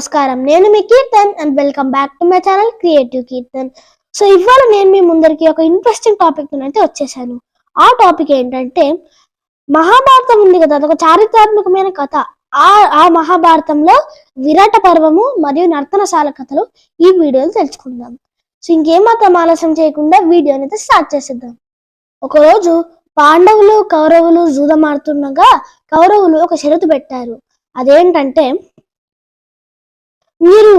నమస్కారం. నేను మీ Keerthan and welcome back to my channel creative Keerthan so ఇవాళ నేను మీ ముందరికి ఒక ఇంట్రెస్టింగ్ టాపిక్ అయితే వచ్చేసాను. ఆ టాపిక్ ఏంటంటే మహాభారతం ఉంది కదా అదొక చారిత్రాత్మకమైన కథ. ఆ ఆ మహాభారతంలో విరాట పర్వము మరియు నర్తనశాల కథలు ఈ వీడియోలు తెలుసుకుందాం. సో ఇంకేమాత్రం ఆలస్యం చేయకుండా వీడియోని అయితే స్టార్ట్ చేసేద్దాం. ఒకరోజు పాండవులు కౌరవులు జూదమాడుతుండగా కౌరవులు ఒక షరతు పెట్టారు. అదేంటంటే మీరు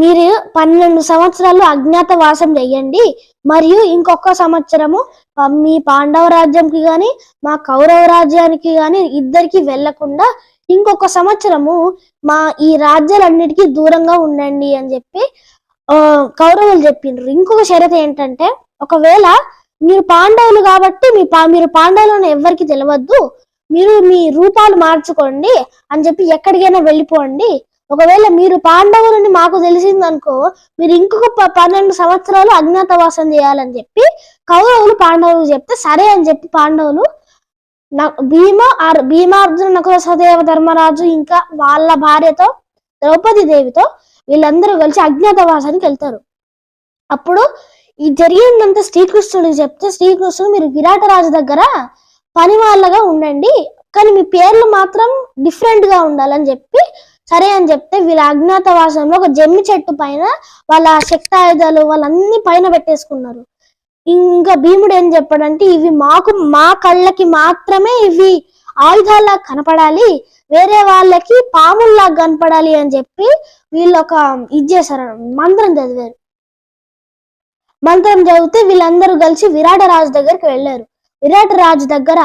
మీరు పన్నెండు సంవత్సరాలు అజ్ఞాతవాసం చెయ్యండి మరియు ఇంకొక సంవత్సరము మీ పాండవ రాజ్యంకి గాని మా కౌరవ రాజ్యానికి గాని ఇద్దరికి వెళ్ళకుండా ఇంకొక సంవత్సరము మా ఈ రాజ్యాలన్నిటికీ దూరంగా ఉండండి అని చెప్పి ఆ, కౌరవులు చెప్పిండ్రు ఇంకొక షరత్ ఏంటంటే ఒకవేళ మీరు పాండవులు కాబట్టి మీ పా మీరు పాండవులను ఎవరికి తెలియవద్దు మీరు మీ రూపాలు మార్చుకోండి అని చెప్పి ఎక్కడికైనా వెళ్ళిపోండి. ఒకవేళ మీరు పాండవులని మాకు తెలిసిందనుకో మీరు ఇంకొక ప- పన్నెండు సంవత్సరాలు అజ్ఞాతవాసం చేయాలని చెప్పి కౌరవులు పాండవులు చెప్తే సరే అని చెప్పి పాండవులు న- భీమ ఆర్- భీమార్జున నకుల సదేవ ధర్మరాజు ఇంకా వాళ్ళ భార్యతో ద్రౌపది దేవితో వీళ్ళందరూ కలిసి అజ్ఞాతవాసానికి వెళ్తారు. అప్పుడు ఈ జరిగిందంతా శ్రీకృష్ణుడికి చెప్తే శ్రీకృష్ణుడు మీరు విరాటరాజు దగ్గర పని వాళ్ళగా ఉండండి కానీ మీ పేర్లు మాత్రం డిఫరెంట్గా ఉండాలని చెప్పి సరే అని చెప్తే వీళ్ళ అజ్ఞాతవాసంలో ఒక జమ్మి చెట్టు పైన వాళ్ళ శక్తాయుధాలు వాళ్ళన్ని పైన పెట్టేసుకున్నారు. ఇంకా భీముడు ఏం చెప్పాడంటే ఇవి మాకు మా కళ్ళకి మాత్రమే ఇవి ఆయుధాల్లా కనపడాలి వేరే వాళ్ళకి పాముల్లా కనపడాలి అని చెప్పి వీళ్ళు ఒక ఇది చేశారు మంత్రం చదివారు. మంత్రం చదివితే వీళ్ళందరూ కలిసి విరాట రాజు దగ్గరికి వెళ్ళారు. విరాట రాజు దగ్గర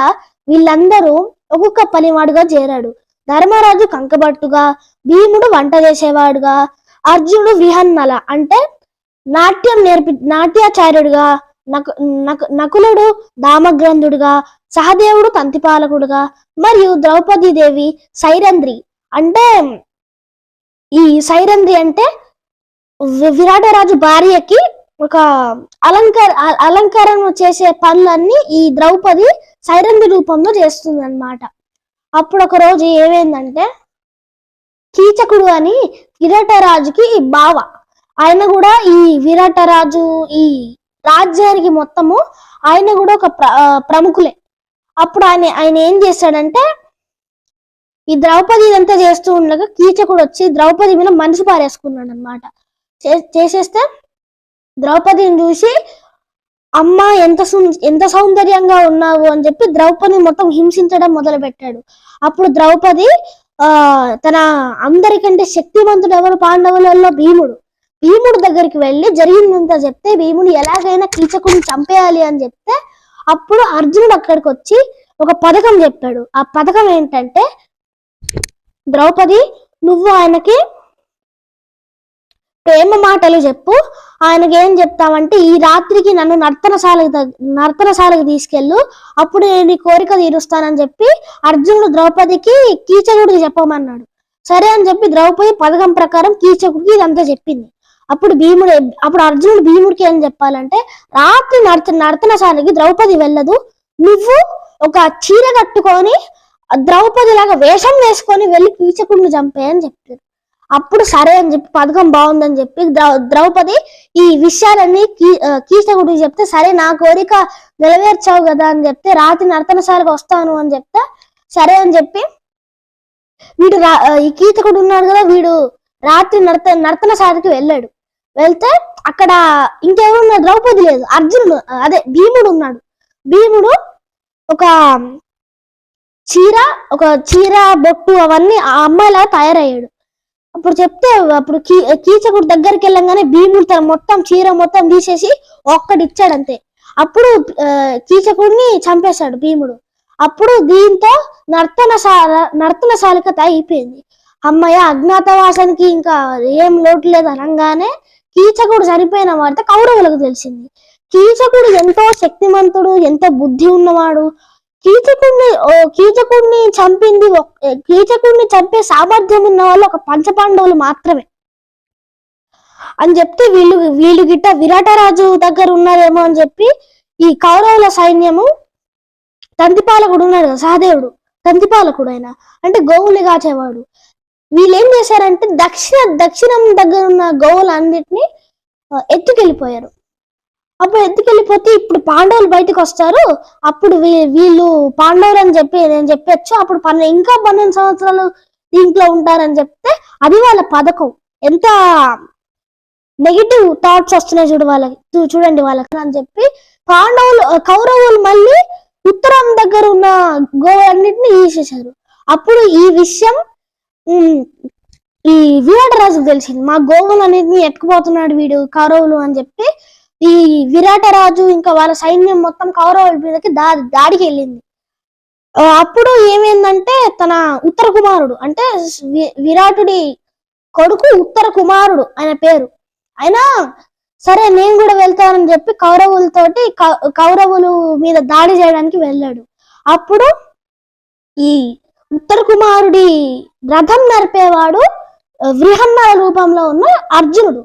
వీళ్ళందరూ ఒక్కొక్క పనివాడుగా చేరాడు. ధర్మరాజు కంకబట్టుగా భీముడు వంట చేసేవాడుగా అర్జునుడు విహన్నల అంటే నాట్యం నేర్పి నాట్యాచార్యుడుగా నకు నకులుడు దామగ్రంథుడుగా సహదేవుడు తంతిపాలకుడుగా మరియు ద్రౌపది దేవి సైరంధ్రి అంటే ఈ సైరంధ్రి అంటే విరాటరాజు భార్యకి ఒక అలంకార అలంకరణ చేసే పనులన్నీ ఈ ద్రౌపది సైరంధ్రి రూపంలో చేస్తుంది అనమాట అప్పుడు ఒక రోజు ఏమైందంటే కీచకుడు అని విరాటరాజుకి బావ. ఆయన కూడా ఈ విరాటరాజు ఈ రాజ్యానికి మొత్తము ఆయన కూడా ఒక ప్ర- ఆ, ప్రముఖులే. అప్పుడు ఆయన ఆయన ఏం చేశాడంటే ఈ ద్రౌపది ఇదంతా చేస్తూ ఉండగా కీచకుడు వచ్చి ద్రౌపది మీద మనసు పారేసుకున్నాడు అనమాట చేసేస్తే ద్రౌపదిని చూసి అమ్మ ఎంత ఎంత సౌందర్యంగా ఉన్నావు అని చెప్పి ద్రౌపది మొత్తం హింసించడం మొదలు పెట్టాడు అప్పుడు ద్రౌపది ఆ తన అందరికంటే శక్తివంతుడు ఎవరు? పాండవులలో భీముడు. భీముడు దగ్గరికి వెళ్ళి జరిగిందంతా చెప్తే భీముడు ఎలాగైనా కీచకుని చంపేయాలి అని చెప్తే అప్పుడు అర్జునుడు అక్కడికి వచ్చి ఒక పథకం చెప్పాడు. ఆ పథకం ఏంటంటే ద్రౌపది నువ్వు ఆయనకి ప్రేమ మాటలు చెప్పు. ఆయనకి ఏం చెప్తావంటే ఈ రాత్రికి నన్ను నర్తనశాలకు నర్తనశాలకు తీసుకెళ్ళు. అప్పుడు నేను నీ కోరిక తీరుస్తానని చెప్పి అర్జునుడు ద్రౌపదికి కీచకుడికి చెప్పమన్నాడు. సరే అని చెప్పి ద్రౌపది పథకం ప్రకారం కీచకుడికి ఇదంతా చెప్పింది. అప్పుడు భీముడు అప్పుడు అర్జునుడు భీముడికి ఏం చెప్పాలంటే రాత్రి నర్త నర్తనశాలకి ద్రౌపది వెళ్ళదు. నువ్వు ఒక చీర కట్టుకొని ద్రౌపది లాగా వేషం వేసుకొని వెళ్ళి కీచకుడిని చంపే అని చెప్పారు. అప్పుడు సరే అని చెప్పి పథకం బాగుందని చెప్పి ద్రౌపది ఈ విషయాలన్నీ కీ కీచకుడికి చెప్తే సరే నా కోరిక నెరవేర్చావు కదా అని చెప్తే రాత్రి నర్తనశాలకు వస్తాను అని చెప్తే సరే అని చెప్పి వీడు ఈ కీచకుడు ఉన్నాడు కదా వీడు రాత్రి నర్త నర్తనశాలకి వెళ్ళాడు. వెళ్తే అక్కడ ఇంకెవరున్నారు ద్రౌపది లేదు. అర్జునుడు అదే భీముడు ఉన్నాడు. భీముడు ఒక చీర ఒక చీర బొట్టు అవన్నీ ఆ అమ్మాయిలా తయారయ్యాడు. అప్పుడు చెప్తే అప్పుడు కీ కీచకుడు దగ్గరికి వెళ్ళంగానే భీముడు తన మొత్తం చీర మొత్తం తీసేసి ఒక్కడిచ్చాడు అంతే అప్పుడు కీచకుడిని చంపేశాడు భీముడు. అప్పుడు దీంతో నర్తన నర్తన సాలికత అయిపోయింది అమ్మయ్య అజ్ఞాతవాసానికి ఇంకా ఏం లోటు లేదు అనగానే కీచకుడు చనిపోయిన వార్త కౌరవులకు తెలిసింది. కీచకుడు ఎంతో శక్తిమంతుడు ఎంతో బుద్ధి ఉన్నవాడు కీచకుడిని ఓ కీచకుడిని చంపింది కీచకుడిని చంపే సామర్థ్యం ఉన్న వాళ్ళు ఒక పంచపాండవులు మాత్రమే. అని చెప్తే వీళ్ళు వీళ్ళు గిట్ట విరాటరాజు దగ్గర ఉన్నారేమో అని చెప్పి ఈ కౌరవుల సైన్యము తంతిపాలకుడు ఉన్నాడు కదా సహదేవుడు తంతిపాలకుడు ఆయన అంటే గోవుల్ని కాచేవాడు. వీళ్ళు ఏం చేశారంటే దక్షిణ దక్షిణం దగ్గర ఉన్న గోవులు అన్నిటిని ఎత్తుకెళ్ళిపోయారు. అప్పుడు ఎత్తుకెళ్ళిపోతే ఇప్పుడు పాండవులు బయటకు వస్తారు? అప్పుడు వీళ్ళు పాండవులు అని చెప్పి నేను చెప్పొచ్చు. అప్పుడు పన్నె ఇంకా పన్నెండు సంవత్సరాలు దీంట్లో ఉంటారని చెప్తే అది వాళ్ళ పథకం. ఎంత నెగిటివ్ థాట్స్ వస్తున్నాయి చూడు వాళ్ళకి. చూడండి వాళ్ళకి అని చెప్పి పాండవులు కౌరవులు మళ్ళీ ఉత్తరం దగ్గర ఉన్న గోవులన్నిటిని తీసేశారు అప్పుడు ఈ విషయం ఈ విరాట తెలిసింది. మా గోవులు అన్నిటిని ఎత్తుకుపోతున్నాడు వీడు కౌరవులు అని చెప్పి ఈ విరాట రాజు ఇంకా వాళ్ళ సైన్యం మొత్తం కౌరవుల మీదకి దా దాడికి వెళ్ళింది. అప్పుడు ఏమైందంటే తన ఉత్తర కుమారుడు అంటే విరాటుడి కొడుకు ఉత్తర కుమారుడు ఆయన పేరు. అయినా సరే నేను కూడా వెళ్తానని చెప్పి కౌరవులతోటి కౌ- కౌరవులు మీద దాడి చేయడానికి వెళ్ళాడు. అప్పుడు ఈ ఉత్తర కుమారుడి రథం నడిపేవాడు ఆ, రూపంలో ఉన్న అర్జునుడు.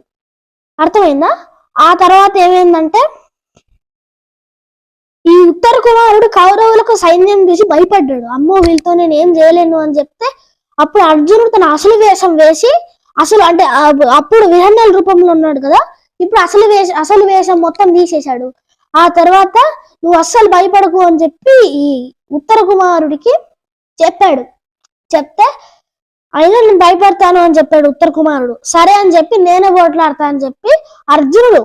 అర్థమైందా? ఆ తర్వాత ఏమైందంటే ఈ ఉత్తర కుమారుడు కౌరవులకు సైన్యం చూసి భయపడ్డాడు. అమ్మో వీళ్ళతో నేను ఏం చేయలేను అని చెప్తే అప్పుడు అర్జునుడు తన అసలు వేషం వేసి అసలు అంటే అప్పుడు విహన్నల రూపంలో ఉన్నాడు కదా ఇప్పుడు అసలు వేష అసలు వేషం మొత్తం తీసేశాడు. ఆ తర్వాత నువ్వు అస్సలు భయపడకు అని చెప్పి ఈ ఉత్తర కుమారుడికి చెప్పాడు. చెప్తే అయినా నేను భయపడతాను అని చెప్పాడు ఉత్తర కుమారుడు. సరే అని చెప్పి నేనే పోట్లాడతా అని చెప్పి అర్జునుడు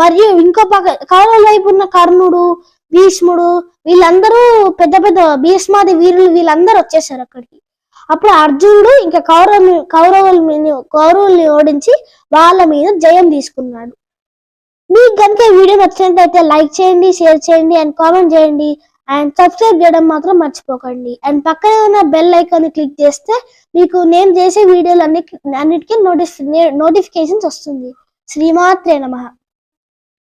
మరియు ఇంకో పక్క కౌరవుల వైపు ఉన్న కర్ణుడు భీష్ముడు వీళ్ళందరూ పెద్ద పెద్ద భీష్మాది వీరులు వీళ్ళందరూ వచ్చేసారు అక్కడికి. అప్పుడు అర్జునుడు ఇంకా కౌరవ కౌరవుల కౌరవుల్ని ఓడించి వాళ్ళ మీద జయం తీసుకున్నాడు. మీకు కనుక వీడియో నచ్చినట్లయితే లైక్ చేయండి షేర్ చేయండి అండ్ కామెంట్ చేయండి. అండ్ సబ్స్క్రైబ్ చేయడం మాత్రం మర్చిపోకండి. అండ్ పక్కనే ఉన్న బెల్ ఐకాన్ క్లిక్ చేస్తే మీకు నేను చేసే వీడియోలు అన్ని అన్నిటికీ నోటిఫి నోటిఫికేషన్స్ వస్తుంది. శ్రీమాత్రే నమ.